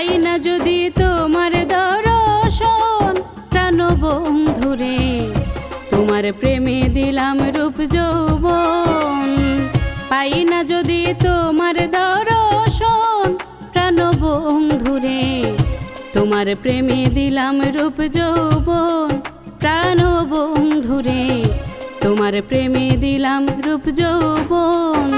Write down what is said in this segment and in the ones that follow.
পাই না যদি তোমার দর্শন, প্রাণবন্ধুরে, তোমার প্রেমে দিলাম রূপ যৌবন। পাই না যদি তোমার দর্শন, প্রাণবন্ধুরে, তোমার প্রেমে দিলাম রূপ যৌবন। প্রাণবন্ধুরে, তোমার প্রেমে দিলাম রূপ যৌবন।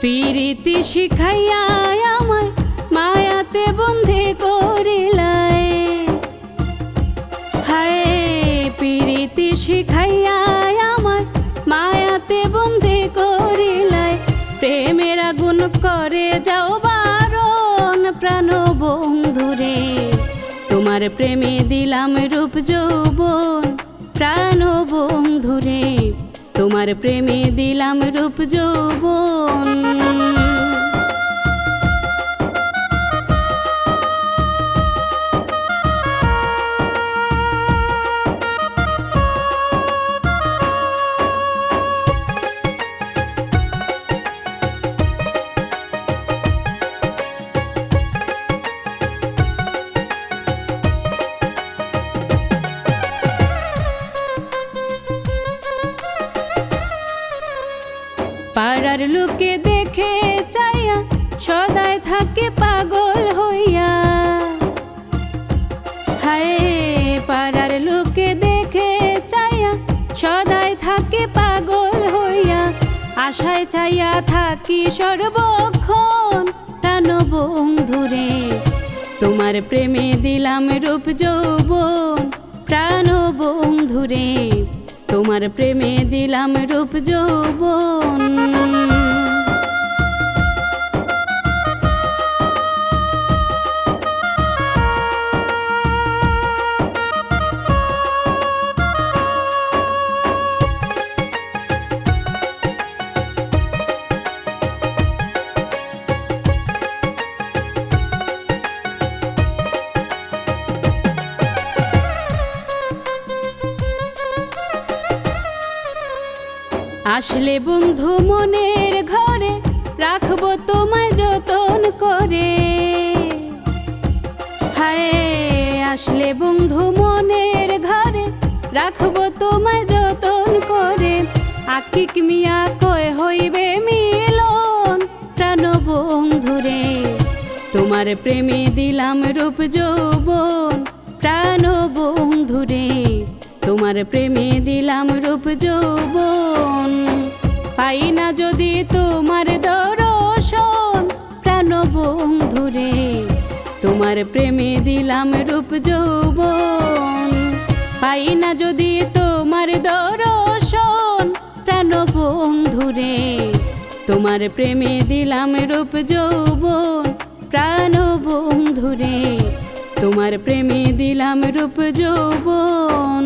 পিরিতি শিখাইয়া আমায় মায়াতে বন্ধে করিলাই। হায়, পিরিতি শিখাইয়া আমায় মায়াতে বন্ধে করিলাই। প্রেমের আগুন করে যাও বারণ প্রাণ বন্ধুরে। তোমার প্রেমে দিলাম রূপ যৌবন প্রাণ বন্ধুরে। তোমার প্রেমে দিলাম রূপ যৌবন। পাড়ার লোকে দেখে চাইয়া সদায় থাকে পাগল হইয়া। হায়, পাড়ার লোকে দেখে চাইয়া সদায় থাকে পাগল হইয়া। আশায় চাইয়া থাকি সর্বক্ষণ প্রাণ বন্ধুরে তোমার প্রেমে দিলাম রূপ যৌবন প্রাণ বন্ধুরে তোমার প্রেমে দিলাম রূপ যৌবন। আসলে বন্ধু মনের ঘরে রাখব তোমায় যতন করে। হায়, আসলে বন্ধু মনের ঘরে রাখব তোমায় যতন করে। আকিক মিয়া কয়, হইবে মিলন প্রাণ বন্ধুরে তোমার প্রেমে দিলাম রূপ যৌবন প্রাণ বন্ধুরে তোমার প্রেমে দিলাম রূপ যৌবন। পাই না যদি তোমার দর্শন প্রাণ বন্ধুরে তোমার প্রেমে দিলাম রূপ যৌবন। পাই না যদি তোমার দর্শন প্রাণ বন্ধুরে তোমার প্রেমে দিলাম রূপ যৌবন। তোমার প্রেমে দিলাম রূপ যৌবন।